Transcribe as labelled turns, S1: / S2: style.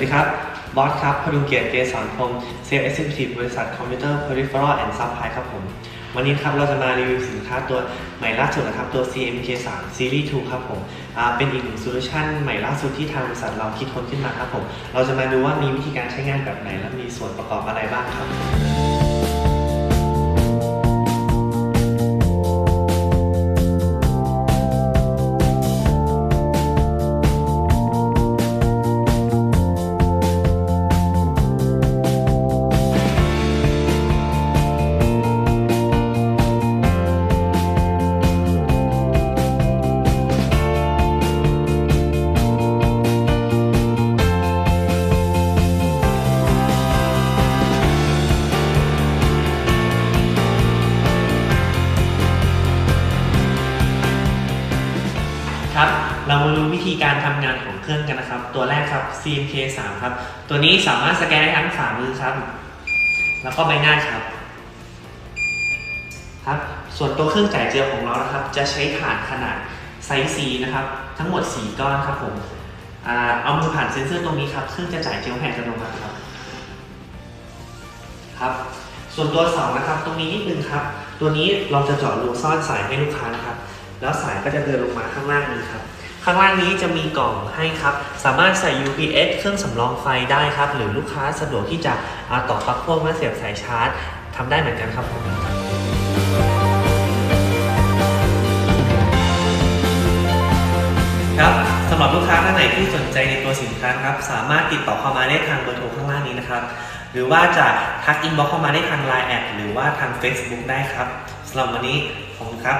S1: ดีครับ บอสครับพดุงเกียรติเกษรพรมเซลล์เอ็กซิคิวทีฟบริษัทคอมพิวเตอร์ Peripheral and Supply ครับผม วันนี้ครับเราจะมารีวิวสินค้าตัวใหม่ล่าสุดนะครับ ตัว CMK3 Series 2 ครับผมเป็นอีกหนึ่งโซลูชันใหม่ล่าสุดที่ทางบริษัทเราคิดค้นขึ้นมาครับผม เราจะมาดูว่ามีวิธีการใช้งานแบบไหน และมีส่วนประกอบอะไรบ้างครับ มาดูวิธีการทำงานของเครื่องกันนะครับ ตัวแรกครับ CMK3 ครับ ตัวนี้สามารถสแกนได้ทั้งฝ่ามือครับ แล้วก็ใบหน้าครับ ครับ ส่วนตัวเครื่องจ่ายเจลของเรานะครับ จะใช้ฐานขนาดไซส์ C นะครับ ทั้งหมด 4 ก้อนครับผมอเอามือผ่านเซ็นเซอร์ตรงนี้ครับ เครื่องจะจ่ายเจลแผ่นอัตโนมัติครับ ครับ ส่วนตัวเสานะครับ ตรงนี้นิดนึงครับ ตัวนี้เราจะเจาะรูซ่อนสายให้ลูกค้านะครับ แล้วสายก็จะเดินลงมาข้างล่างนี้ครับางล่างนี้จะมีกล่องให้ครับ สามารถใส่ UPS เครื่องสำรองไฟได้ครับ หรือลูกค้าสะดวกที่จะต่อปลั๊กพ่วงมาเสียบสายชาร์จทำได้เหมือนกันครับผมครับสำหรับลูกค้าท่านไหนที่สนใจในตัวสินค้านครับ สามารถติดต่อเข้ามาได้ทางเบอร์โทรข้างล่างนี้นะครับหรือว่าจะทักอินบ็อกเข้ามาได้ทาง Line แอดหรือว่าทาง Facebook ได้ครับสำหรับวันนี้ขอบคุณครับ